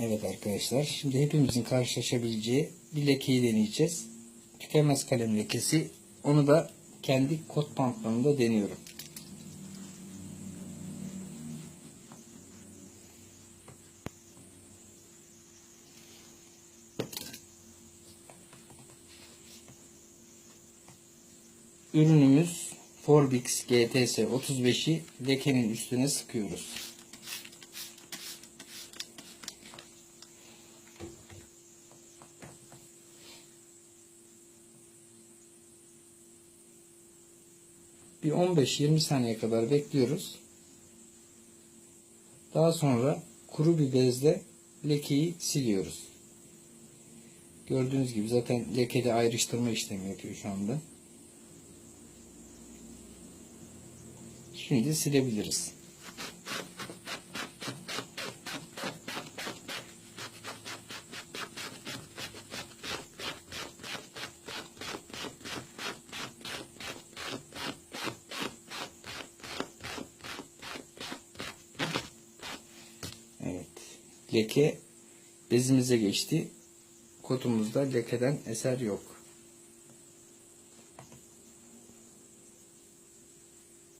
Evet arkadaşlar şimdi hepimizin karşılaşabileceği bir lekeyi deneyeceğiz. Tükenmez kalem lekesi. Onu da kendi kot pantolonumda deniyorum. Ürünümüz Forbix GTS 35'i lekenin üstüne sıkıyoruz. Bir 15-20 saniye kadar bekliyoruz. Daha sonra kuru bir bezle lekeyi siliyoruz. Gördüğünüz gibi zaten lekede ayrıştırma işlemi yapıyor şu anda. Şimdi silebiliriz. Evet. Leke bezimize geçti. Kotumuzda lekeden eser yok.